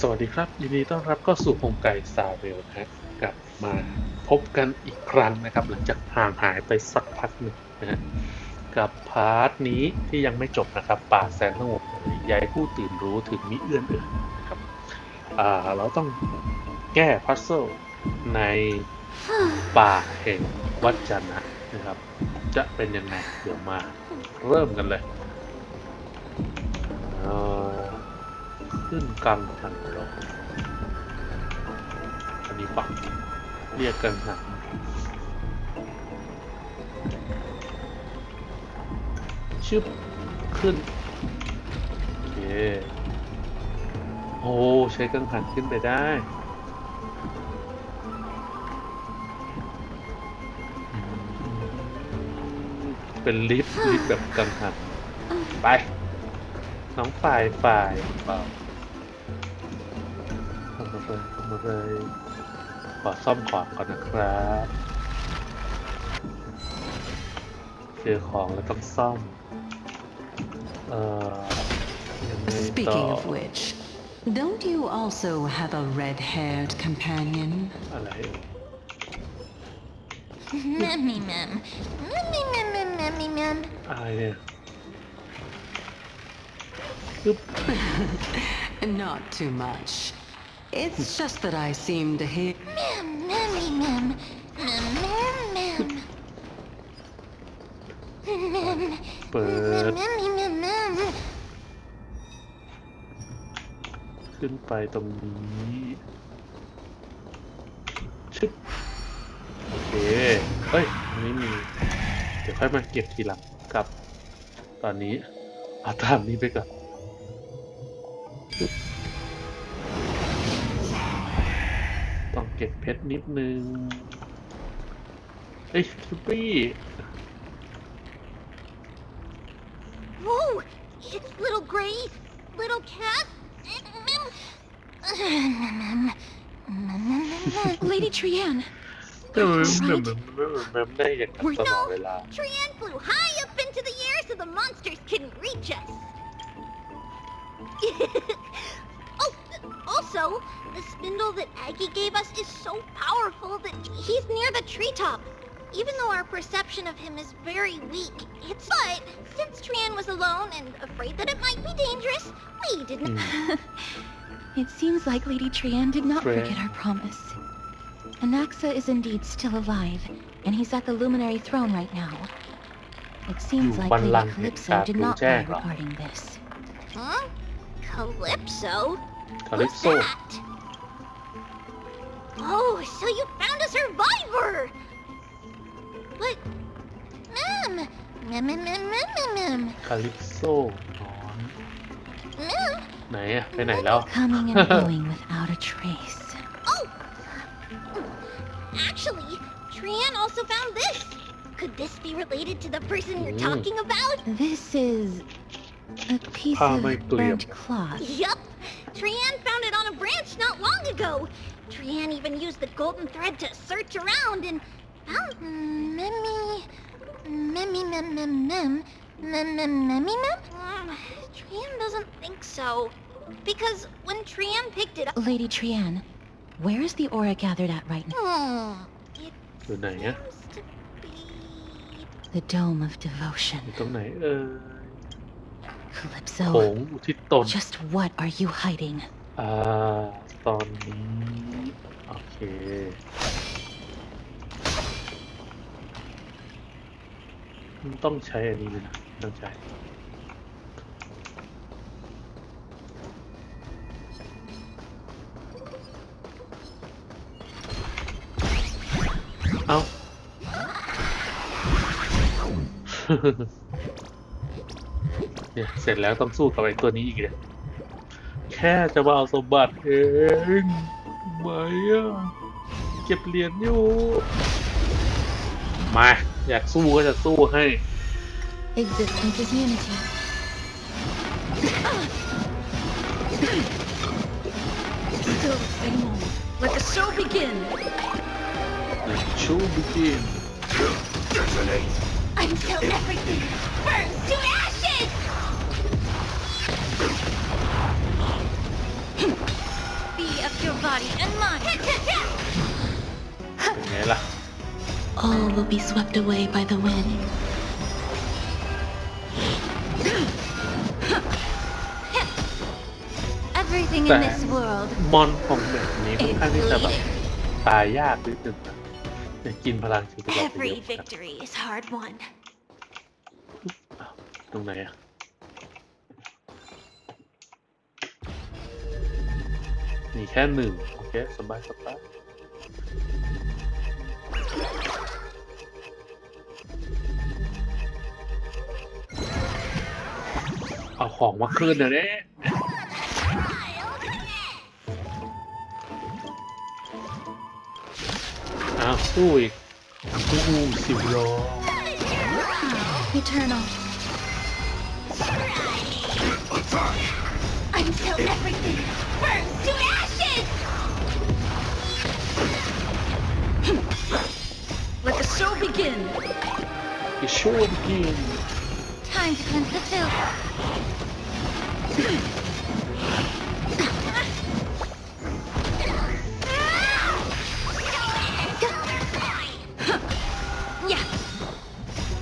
สวัสดีครับยินดีต้อนรับเข้าสู่โครงไก่ซาเวลนะฮะกลับมาพบกันอีกครั้งนะครับ หลังจากห่างหายไปสักพักหนึ่งนะฮะกับพาร์ทนี้ที่ยังไม่จบนะครับ ป่าแสนสงบยายผู้ตื่นรู้ถึงมิเอื้อนเอ่ยนะครับอ่าเราต้องแก้พัซเซิลในป่าแห่งวัจนะนะครับ จะเป็นยังไงเดี๋ยวมาเริ่มกันเลยเอ่อ ขึ้นกังหันเหรออันนี้ปะเรียกกังหันชึบขึ้น โอเค โอ้ ใช้กังหันขึ้นไปได้เป็นลิฟต์ลิฟต์แบบกังหันไป น้องฝ่ายฝ่ายเปล่า เลยทำมาเลย ขอซ่อมของก่อนนะครับเจอของแล้วต้องซ่อม เอ่อยังไงต่อ Speaking of which, don't you also have a red-haired companion? อะไร Memmy mem. Memmy mem mem memmy mem. อะไรเนี่ยปึ๊บ Not too much. It's just that I seem to hear. Mem memmy mem. Mem mem mem. Mem เปิด memmy mem mem. ขึ้นไปตรงนี้ชึบโอเคเฮ้ยอันนี้มี เดี๋ยวค่อยมาเก็บทีหลังกับ ตอนนี้เอาตามนี้ไปก่อน เก็บเพชรนิดนึง เฮ้ยชุปปี้ Whoa! It's little gray, little cat. Mem. Mem. Mem. Lady Trianne, แต่มันมันมันมันได้อย่างนั้น We're ตลอด no. เวลา Trianne flew high up into the air so the monsters couldn't reach us. oh, also, the spindle that Aggie gave us is so powerful that he's near the treetop. Even though our perception of him is very weak, it's but since Trian was alone and afraid that it might be dangerous, we didn't. Mm. it seems like Lady Trian did not forget our promise. Anaxa is indeed still alive, and he's at the Luminary Throne right now. It seems like Lady Calypso did not lie regarding this. Huh? Calypso? Calypso. Who's that? Oh, so you found a survivor! But, Mem, Mem, Mem, Mem, Mem, Mem, คาลิปโซนอน Mem. ไหนอะไปไหนแล้ว Coming and going without a trace. Oh! Actually, Trianne also found this. Could this be related to the person you're Ooh. talking about? This is a piece Ah, of my clear. burnt cloth. Yup. Trianne found it on a branch not long ago. Trianne even used the golden thread to search around and found Mimmy... Mimmy Mim Mim Mim... Mim Mim Mimmy Mim? Um, Trianne doesn't think so. Because when Trianne picked it up... Lady Trianne, where is the aura gathered at right now? Hmm, it Good night, yeah? seems to be... The Dome of Devotion. Calypso, just what are you hiding? À... ตอนนี้ โอเคต้องใช้อันนี้เลยนะต้องใช้เอาเนี่ยเสร็จแล้วต้องสู้กับไอ้ตัวนี้อีกเนี่ย แค่จะมาเอาสมบัติเองไม่อะเก็บเหรียญอยู่ มา อยากสู้ก็จะสู้ให้ Existence is unity. Still the same old. Let the show begin. Let show begin Until everything burns to ashes! body and mine. เป็นไงล่ะ All will be swept away by the wind. Everything in Bang. this world มอนของแบบนี้ค่อนข้างที่จะแบบตายยากนิดนึงนะจะกินพลังชีวิตเราไปเย Every อะครับ victory is hard won. ตรงไหนอะ มีแค่หนึ่งโอเค สบายสบายเอาของมาคืนเดี๋ยวนี้อ้าวสู้อีกสู้สิบโล Eternal. Until everything burns to ashes! Let the show begin! The show begin Time to cleanse the filth. Yeah.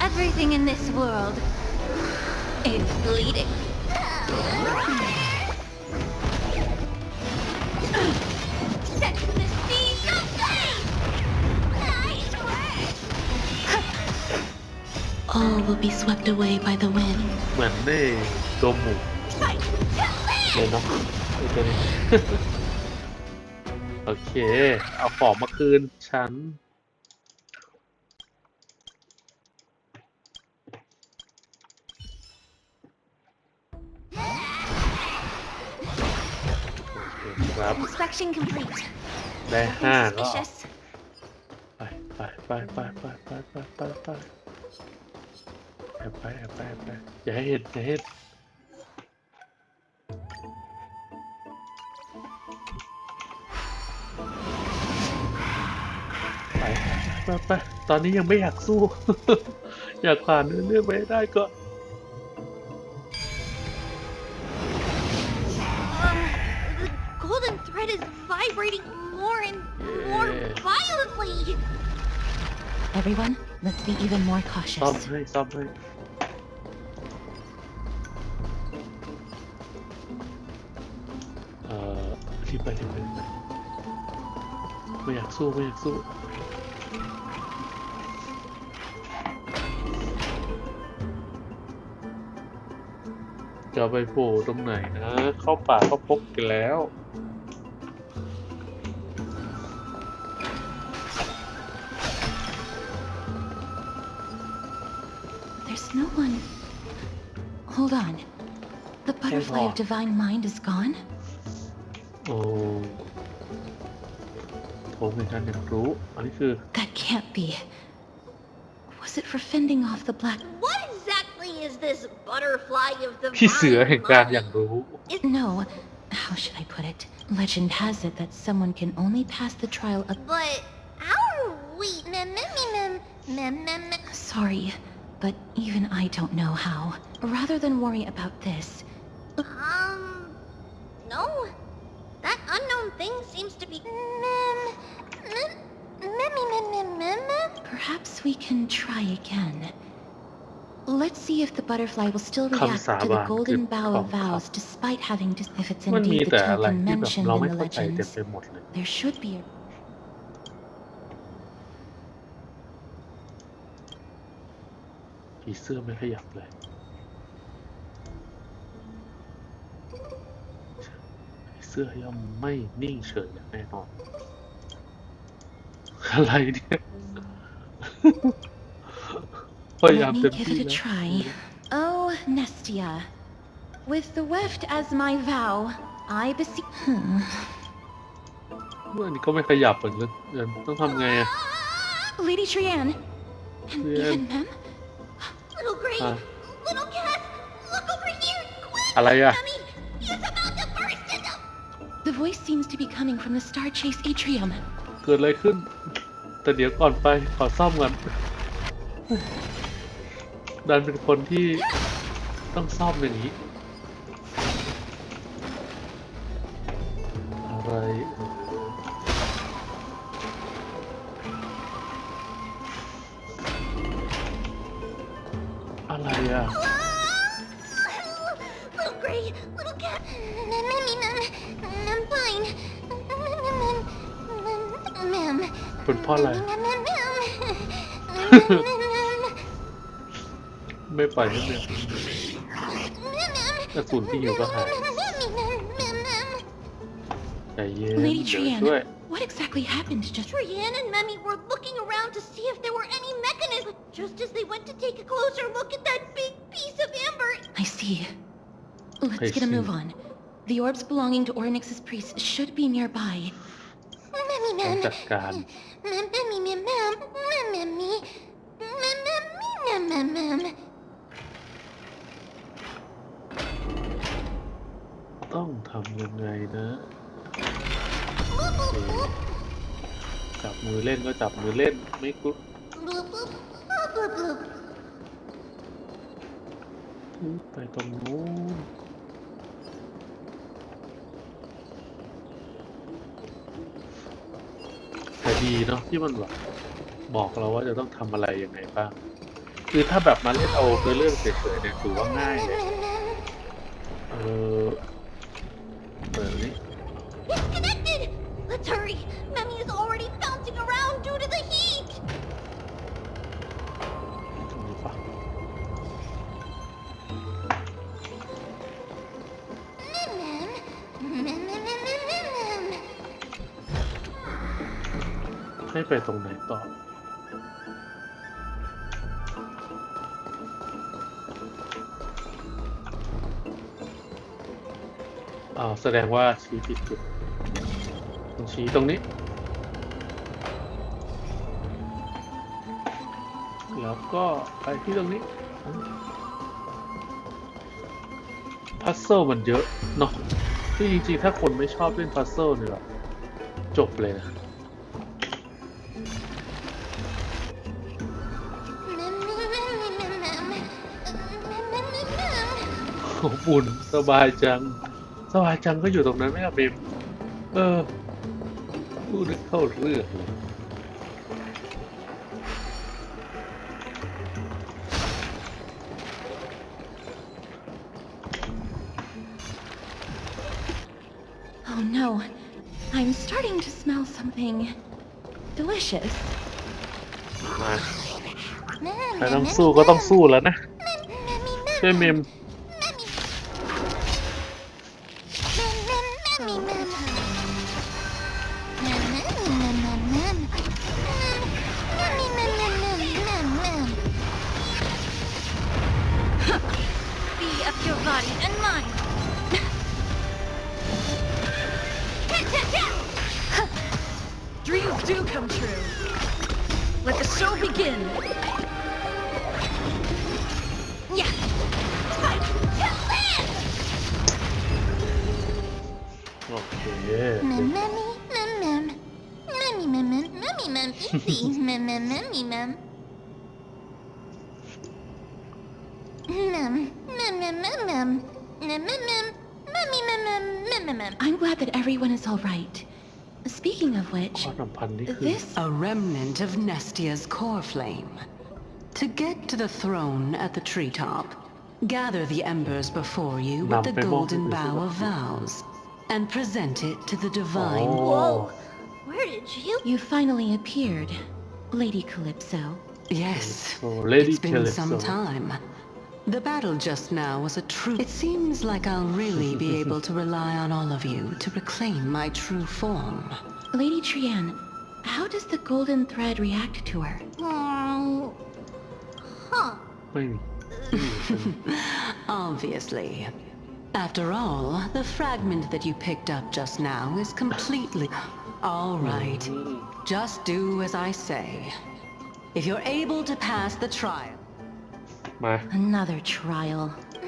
Everything in this world is bleeding. All will be swept away by the wind. เหมือนในตัวหมู Fight till เลย land! เนาะไอ้ตัวนี้ โอเค เอาของมาคืนฉันโอเคครับ Inspection complete. ได้ห้า Nothing ก็ suspicious. ไปไปไปไปไปไปไปไปไปแอบไปแอบไปแอบไปอย่าให้เห็นอย่าให้เห็นไปไปไปตอนนี้ยังไม่อยากสู้ อยากผ่านเรื่องๆไปให้ได้ก็ Um, the golden thread is vibrating more and more Yeah. violently. Everyone, let's be even more ซ่อม cautious. ให้ซ่อมให้ ไปรีบไปรีบไปไม่อยากสู้ไม่อยากสู้จะไปโผล่ตรงไหนนะ เข้าป่าก็พกกันแล้ว There's no one. Hold on. The butterfly on. of divine mind is gone? โอ้ผมในการอยากรู้ อันนี้คือ That can't be. Was it for fending off the black? What exactly is this butterfly of the พี่เสือแห่งการอยากรู้ No. How should I put it? Legend has it that someone can only pass the trial of. But how are we? Mem, mem, mem, mem, mem, mem. Sorry, but even I don't know how. Rather than worry about this, perhaps we can try again. Let's see if the butterfly will still react to the คำสาบาน golden คือ bow ข of องเขา vows despite having to. If it's มันมี indeed the แต่อะไร token ที่แบบ mentioned เรา in ไม่ the เข้าใจเต็ม legends, ไปหมดเลย there should be a ผีเสื้อไม่ขยับเลยผีเสื้อย่อมไม่นิ่งเฉยอย่างแน่นอน อะไรเนี่ย พยายาม Let เต็ me ม give ที่ it a แล้ว try. Oh, Nestia. With the weft as my vow, I beseech. Hmm. อันนี้ก็ไม่ขยับเหมือนกันเดี๋ยวต้องทำไงอะ Lady Trianne. And Yeah. even Mem? Little Gray, Huh. little cat, look over here, quick! อะไรอะ Mummy, he's about to burst into. The voice seems to be coming from the Star Chase atrium. เกิดอะไรขึ้น แต่เดี๋ยวก่อนไปขอซ่อมก่อนดันเป็นคนที่ต้องซ่อมอย่างนี้ ปล่อยให้เมีย mem, mem. กระสุนที่อยู่ก็หาย Memmy, mem, mem, mem. ใจเย็น Lady เดี๋ยวช่วย Trian, what exactly happened just... Trian and Memmy were looking around to see if there were any mechanism. Just as they went to take a closer look at that big piece of amber, I see. Let's I get a move see. on. The orbs belonging to Ornix's priest should be nearby. Memmy, ต้อง mem. จัดการ Mem, memmy, mem, mem. Mem, memmy. Mem, ต้องทำยังไงนะ Boop, boop, boop. จับมือเล่นก็จับมือเล่นไม่กุ๊บ Bloop, bloop, bloop, bloop, bloop. ไปตรงนู้นแต่ดีเนาะที่มันแบบบอกเราว่าจะต้องทำอะไรยังไงบ้าง คือถ้าแบบมาเล่นเอาเรื่องเฉยๆเนี่ยถือว่าง่ายเลย ให้ไปตรงไหนต่ออ่าแสดงว่าชี้ผิดจุดต้องชี้ตรงนี้ แล้วก็ไปที่ตรงนี้ พัซเซิลมันเยอะเนาะคือจริงๆ ถ้าคนไม่ชอบเล่นพัซเซิลเนี่ยจบเลยนะ อบอุ่นสบายจัง สบายจังก็อยู่ตรงนั้นไหมอะเบมเออพูดให้เข้าเรื่องเลย Oh no. I'm starting to smell something delicious. มา Mem, ถ้า mem, ต้อง mem, สู้ก็ต้อง mem. สู้แล้วนะ Mem, memmy, mem, ช่วยเม body and all right. Speaking of ค which, วามสัมพันธ์นี่คือ this A remnant of Nestia's core flame. To get to the throne at the treetop, gather the embers before you with the Nằm golden bên bow bông of vows, and present it to the divine. Oh. Whoa. Where did you? you finally appeared, Lady Calypso. Yes, So, Lady it's been some Calypso. time. The battle just now was a true... It seems like I'll really be able to rely on all of you to reclaim my true form. Lady Trian, how does the golden thread react to her? Hmm. Huh. Obviously. After all, the fragment that you picked up just now is completely... All right. Mm-hmm. Just do as I say. If you're able to pass the trial... มา Another trial.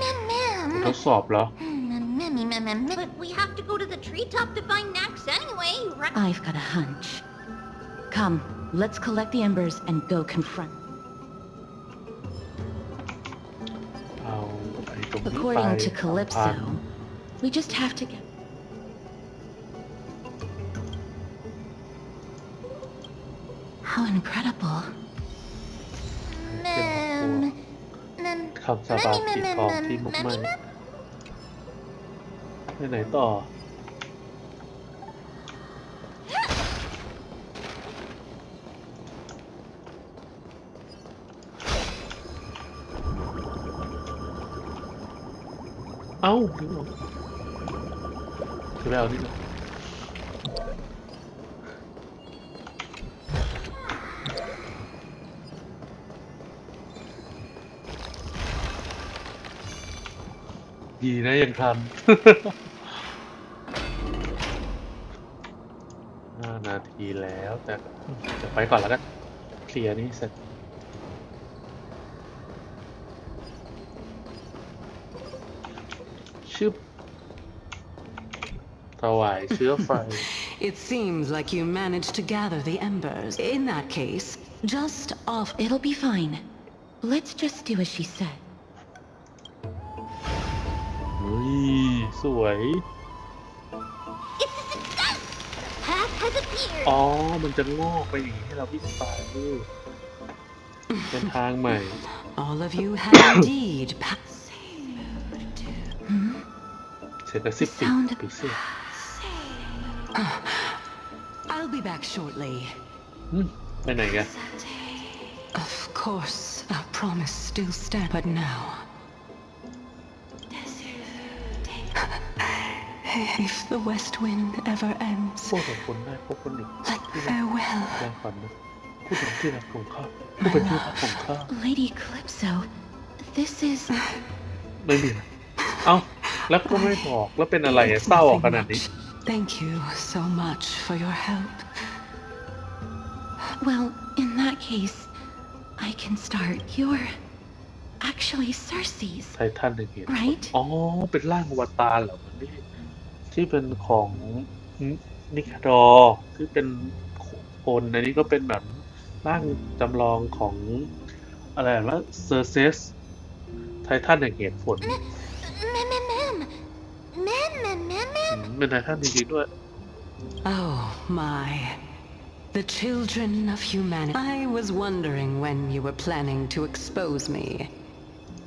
Mem, mem. ทดสอบเหรอ Mem, memmy, mem, mem, mem. But we have to go to the treetop to find Nax anyway, right? I've got a hunch. Come, let's collect the embers and go confront. เอาไอ้ตรงนี้ไป According to สามพัน Calypso, we just have to get. How incredible. Mem. Mem. คำสาบานสีทองที่มุกไหม้ไปไหนต่อ เอ้าถึงแล้วนี่ ดีนะยังทัน ห้านาทีแล้วแต่จะไปก่อนแล้วกัน เคลียร์นี่เสร็จ ชึบถวายเชื้อไฟ It seems like you managed to gather the embers. In that case, just off. It'll be fine. Let's just do as she said. สวย Path has appeared. อ๋อ มันจะงอกไปอย่างนี้ให้เราวิ่งไปเป็นทางใหม่ All of you have indeed passed. เสร็จแล้วสิบปี Sound ปีเสีย I'll be back shortly. อืมไปไหนกัน Of course, our promise still stands. But now. If the west wind ever ends, พวกของคนได้พบคนหนึ่ง let farewell. แรงฝันนะผู้เป็นที่รักของข้าผู้เป็นที่รักของข้า Lady Calypso, this is... ไม่มีนะเอ้า แล้วก็ไม่บอก แล้วเป็นอะไรอะ It's เศร้า nothing ขนาดนี้ much. Thank you so much for your help. Well, in that case, I can start. You're actually Cersei's, ไททันหนึ่งเห็น right? อ๋อ เป็นร่างอวตารเหรอมันนี่ ที่เป็นของนิคาดอที่เป็นคนอันนี้ก็เป็นแบบร่างจำลองของอะไรว่าเซอร์เซสไททันแห่งเหตุผลเป็นไททันจริงๆด้วย Oh my. The children of humanity. I was wondering when you were planning to expose me.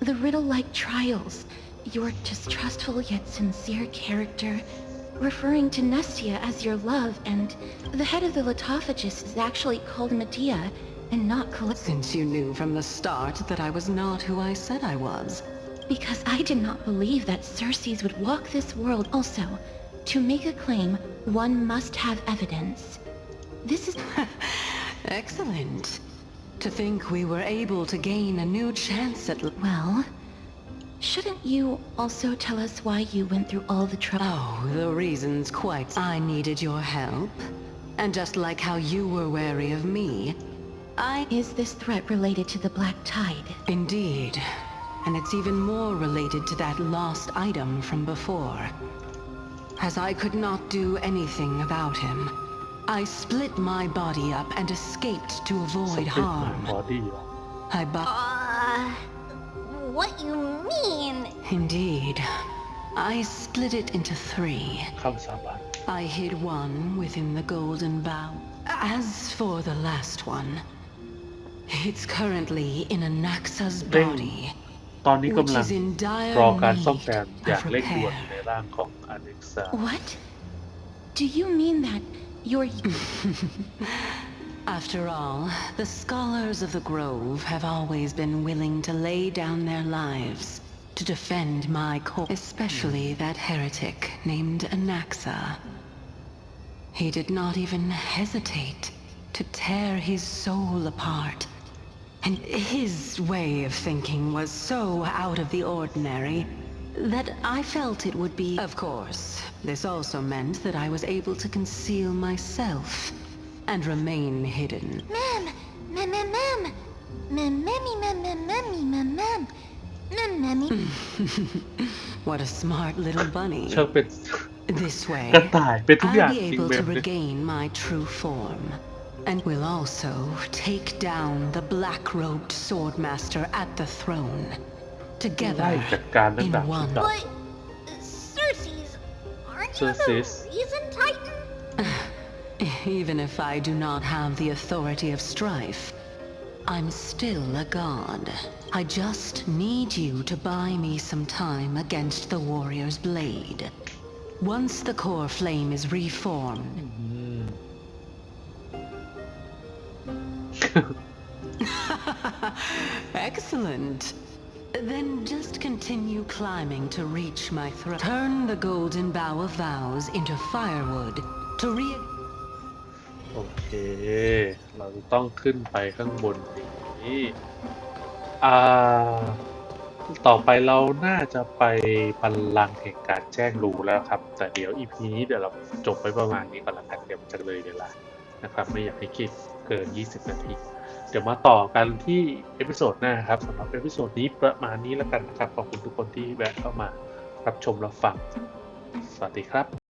The riddle-like trials, your distrustful yet sincere character, referring to Nestia as your love, and the head of the Lotophagus is actually called Medea and not Calypso. Since you knew from the start that I was not who I said I was. Because I did not believe that Circes would walk this world. Also, to make a claim, one must have evidence. This is... Excellent. To think we were able to gain a new chance at... Well, Shouldn't you also tell us why you went through all the trouble? Oh, the reason's quite... I needed your help. And just like how you were wary of me, I... Is this threat related to the Black Tide? Indeed. And it's even more related to that lost item from before. As I could not do anything about him, I split my body up and escaped to avoid split harm. My body. I uh what you mean? Indeed. I split it into three. คำสาบาน I hid one within the golden bow. As for the last one, it's currently in Anaxa's Ding. body, ตอนนี้ which กำลัง is in รอ dire การซ่อม need แซมอย่าง of เร่งด่วน repair. ในร่างของอเล็กซา What? Do you mean that you're... After all, the scholars of the Grove have always been willing to lay down their lives to defend my cause, especially that heretic named Anaxa. He did not even hesitate to tear his soul apart. And his way of thinking was so out of the ordinary that I felt it would be... Of course, this also meant that I was able to conceal myself and remain hidden. Mem, mem, mem, mem. Mem, memmy, mem, mem, memmy, mem, mem. Mem, memmy. What a smart little bunny. ช่างเป็น This way, กระต่ายเป็นทุกอย่าง I'll be จริง able แบ to บนี้ regain my true form. And will also take down the black-robed swordmaster at the throne. ไล่ Together จัดการตั้ง in แต่ one. But, uh, Cersei's, aren't you the Cersei's. reason Titan? even if I do not have the authority of strife, I'm still a god. I just need you to buy me some time against the warrior's blade. Once the core flame is reformed, Excellent. Then just continue climbing to reach my throne. Turn the golden bough of vows into firewood to re... โอเค เราต้องขึ้นไปข้างบนนี้ อ่า ต่อไปเราน่าจะไปบัลลังก์แห่งการแจ้งรู้แล้วครับ แต่เดี๋ยวอีพีนี้เดี๋ยวเราจบไปประมาณนี้ก่อนละกันเดี๋ยวจะเลยเวลานะครับ ไม่อยากให้คิดเกิน 20 นาที เดี๋ยวมาต่อกันที่เอพิโซดหน้าครับสำหรับเอพิโซดนี้ประมาณนี้แล้วกันนะครับ ขอบคุณทุกคนที่แวะเข้ามารับชมรับฟัง สวัสดีครับ